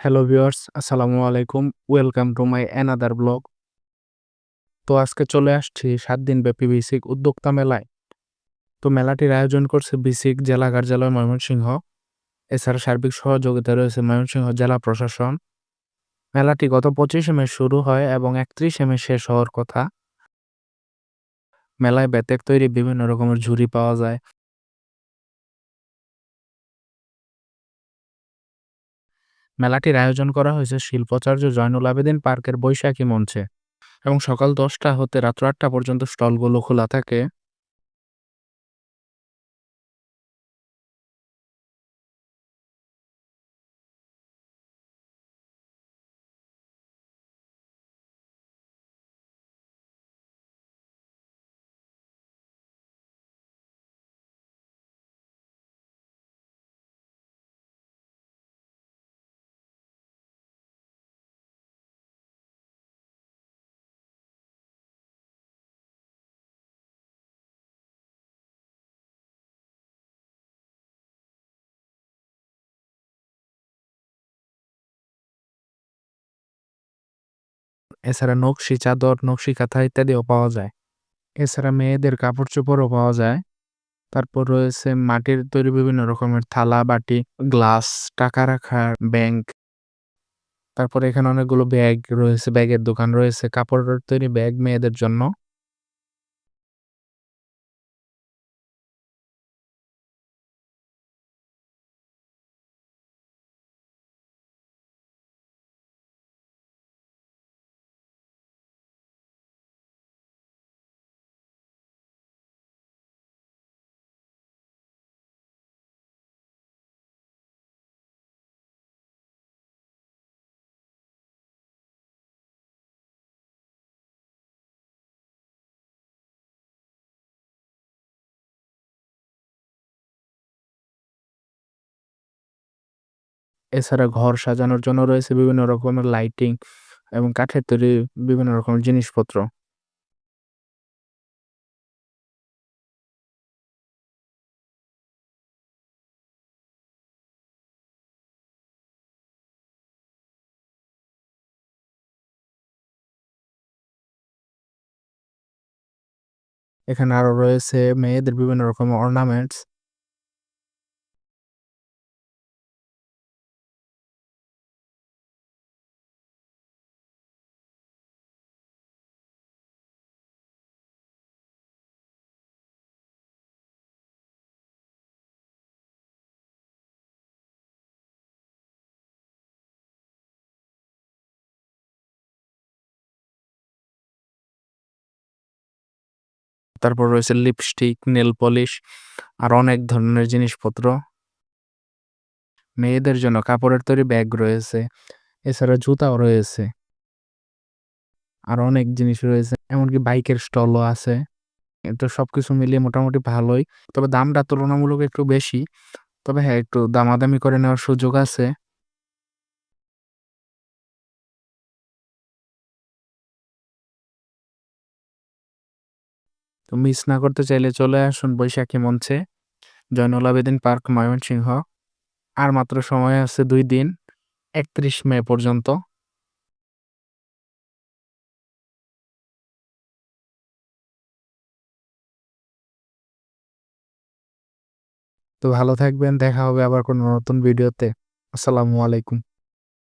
Hello viewers আসসালামু আলাইকুম। Welcome to my another blog তো আজকে চলে আসছি সাত দিন ব্যাপী বিসিক উদ্যোক্তা মেলায়। তো মেলাটির আয়োজন করছে বিসিক জেলা কার্যালয় ময়মনসিংহ। এছাড়া সার্বিক সহযোগিতা রয়েছে ময়মনসিংহ জেলা প্রশাসন। মেলাটি গত পঁচিশে মে শুরু হয় এবং একত্রিশে মে শেষ হওয়ার কথা। মেলায় বেতের তৈরি বিভিন্ন রকমের ঝুড়ি পাওয়া যায়। মেলাটির আয়োজন করা হয়েছে শিল্পাচার্য জয়নুল আবেদিন পার্কের বৈশাখী মঞ্চে। এবং সকাল দশটা হতে রাত্র আটটা পর্যন্ত স্টলগুলো খোলা থাকে। এছাড়া নকশি, চাদর, নকশি, কাঁথা ইত্যাদিও পাওয়া যায়। এছাড়া মেয়েদের কাপড় চোপড়ও পাওয়া যায়। তারপর রয়েছে মাটির তৈরি বিভিন্ন রকমের থালা, বাটি, গ্লাস, টাকা রাখার ব্যাংক। তারপর এখানে অনেকগুলো ব্যাগ রয়েছে, ব্যাগের দোকান রয়েছে, কাপড়ের তৈরি ব্যাগ মেয়েদের জন্য। এছাড়া ঘর সাজানোর জন্য রয়েছে বিভিন্ন রকমের লাইটিং এবং কাঠের তৈরি বিভিন্ন রকমের জিনিসপত্র। এখানে আরও রয়েছে মেয়েদের বিভিন্ন রকমের অর্নামেন্টস তারপর রয়েছে লিপস্টিক নেল পলিশ আর অনেক ধরনের জিনিসপত্র। মেয়েদের জন্য কাপড়ের তৈরি ব্যাগ রয়েছে, এছাড়া জুতাও রয়েছে আর অনেক জিনিস রয়েছে, এমনকি বাইকের স্টলও আছে। তো সবকিছু মিলিয়ে মোটামুটি ভালোই, তবে দামটা তুলনামূলক একটু বেশি, তবে হ্যাঁ একটু দামাদামি করে নেওয়ার সুযোগ আছে। তো মিস না করতে চাইলে চলে আসুন বৈশাখী মঞ্চে। জয়নুল আবেদিন পার্ক, ময়মনসিংহ। আর মাত্র সময় আছে দুই দিন, একত্রিশ মে পর্যন্ত। তো ভালো থাকবেন, দেখা হবে আবার কোনো নতুন ভিডিওতে আসসালামু আলাইকুম।